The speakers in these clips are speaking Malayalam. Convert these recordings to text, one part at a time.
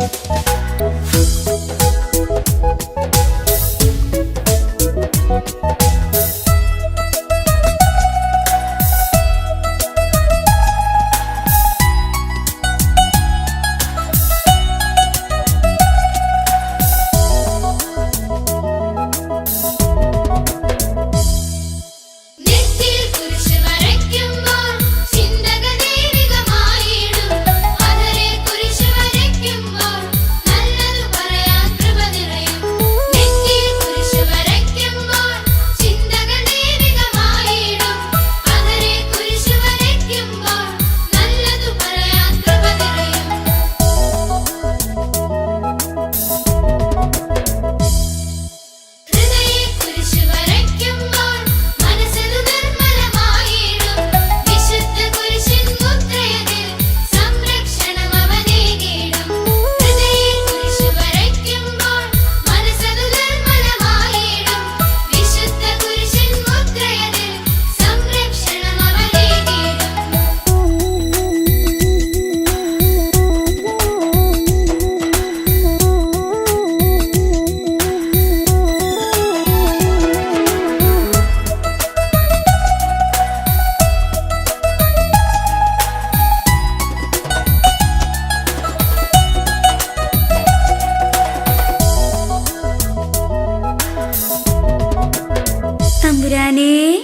Thank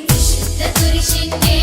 വിശുദ്ധ കുരിശിന്റെ